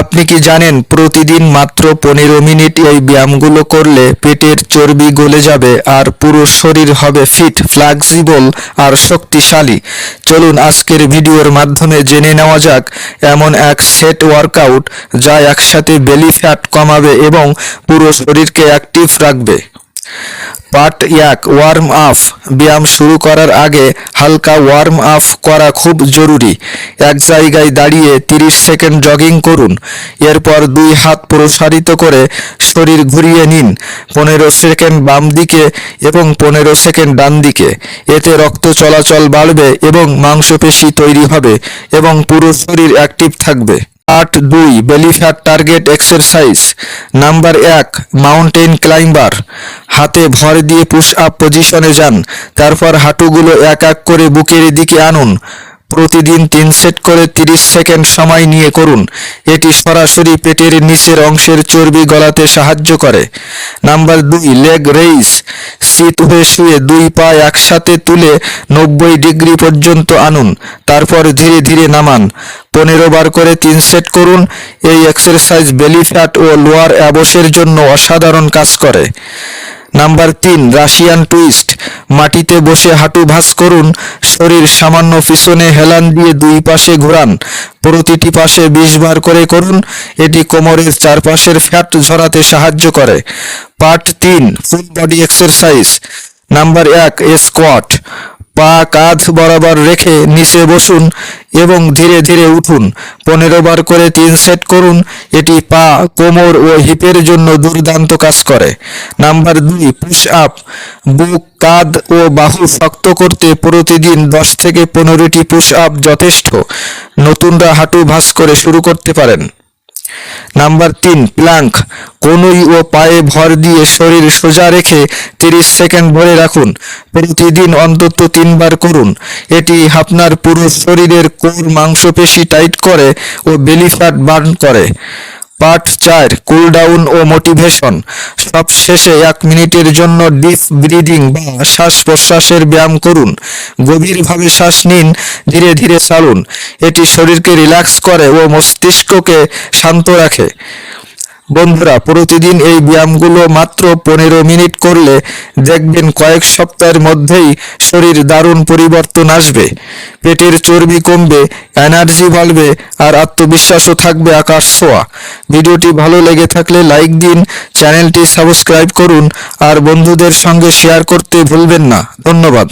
আপনি কি জানেন, প্রতিদিন মাত্র পনেরো মিনিট এই ব্যায়ামগুলো করলে পেটের চর্বি গলে যাবে আর পুরো শরীর হবে ফিট, ফ্লেক্সিবল আর শক্তিশালী? চলুন আজকের ভিডিওর মাধ্যমে জেনে নেওয়া যাক, এমন এক সেট ওয়ার্কআউট যা একসাথে বেলি ফ্যাট কমাবে এবং পুরো শরীরকে অ্যাক্টিভ রাখবে। পার্ট এক ওয়ার্ম আপ ব্যায়াম শুরু করার আগে হালকা ওয়ার্ম আপ করা খুব জরুরি। এক জায়গায় দাঁড়িয়ে 30 সেকেন্ড জগিং করুন। এরপর দুই হাত প্রসারিত করে শরীর ঘুরিয়ে নিন। পনেরো সেকেন্ড বাম দিকে এবং পনেরো সেকেন্ড ডান দিকে। এতে রক্ত চলাচল বাড়বে এবং মাংসপেশি তৈরি হবে এবং পুরো শরীর অ্যাক্টিভ থাকবে। পার্ট দুই belly fat target exercise. Number এক, মাউন্টেন ক্লাইম্বার। হাতে ভর দিয়ে পুশ আপ পজিশনে যান, তারপর হাঁটুগুলো এক এক করে বুকের দিকে আনুন। প্রতিদিন তিন সেট করে 30 সেকেন্ড সময় নিয়ে করুন। এটি সরাসরি পেটের নিচের অংশের চর্বি গলাতে সাহায্য করে। নাম্বার দুই লেগ রেইস শীত হয়ে শুয়ে দুই পা একসাথে তুলে নব্বই ডিগ্রি পর্যন্ত আনুন, তারপর ধীরে ধীরে নামান। পনেরো বার করে তিন সেট করুন, এই এক্সারসাইজ বেলি ফ্যাট ও লোয়ার অ্যাবসের জন্য অসাধারণ কাজ করে। নাম্বার তিন, রাশিয়ান টুইস্ট মাটিতে বসে হাঁটু ভাঁজ করুন, শরীর সামান্য পিছনে হেলান দিয়ে দুই পাশে ঘোরান, প্রতিটি পাশে বিশ বার করে করুন, এটি কোমরের চারপাশের ফ্যাট ঝরাতে সাহায্য করে। পার্ট তিন, ফুল বডি এক্সারসাইজ। নাম্বার এক, স্কোয়াট। পা কাঁধ বরাবর রেখে নিচে বসুন এবং ধীরে ধীরে উঠুন। পনেরো বার করে তিন সেট করুন। এটি পা, কোমর ও হিপের জন্য দুর্দান্ত কাজ করে। নাম্বার দুই পুশ আপ বুক, কাঁধ ও বাহু শক্ত করতে প্রতিদিন দশ থেকে পনেরোটি পুশ আপ যথেষ্ট। নতুনরা হাঁটু ভাঁজ করে শুরু করতে পারেন। নাম্বার তিন প্ল্যাঙ্ক কনুই ও পায়ে ভর দিয়ে শরীর সোজা রেখে তিরিশ সেকেন্ড ভরে রাখুন। প্রতিদিন অন্তত তিনবার করুন। এটি আপনার পুরো শরীরের কোর মাংসপেশি টাইট করে ও বেলি ফ্যাট বার্ন করে। পার্ট চার কুল ডাউন ও মোটিভেশন সব শেষে এক মিনিটের জন্য ডিপ ব্রিদিং বা শ্বাস প্রশ্বাসের ব্যায়াম করুন। গভীরভাবে শ্বাস নিন, ধীরে ধীরে চালুন। এটি শরীরকে রিল্যাক্স করে ও মস্তিষ্ককে শান্ত রাখে। বন্ধুরা, প্রতিদিন এই ব্যায়ামগুলো মাত্র পনেরো মিনিট করলে দেখবেন কয়েক সপ্তাহের মধ্যেই শরীর দারুণ পরিবর্তন আসবে। পেটের চর্বি কমবে এনার্জি বাড়বে আর আত্মবিশ্বাসও থাকবে আকাশ ছোঁয়া। ভিডিওটি ভালো লেগে থাকলে লাইক দিন, চ্যানেলটি সাবস্ক্রাইব করুন আর বন্ধুদের সঙ্গে শেয়ার করতে ভুলবেন না। ধন্যবাদ।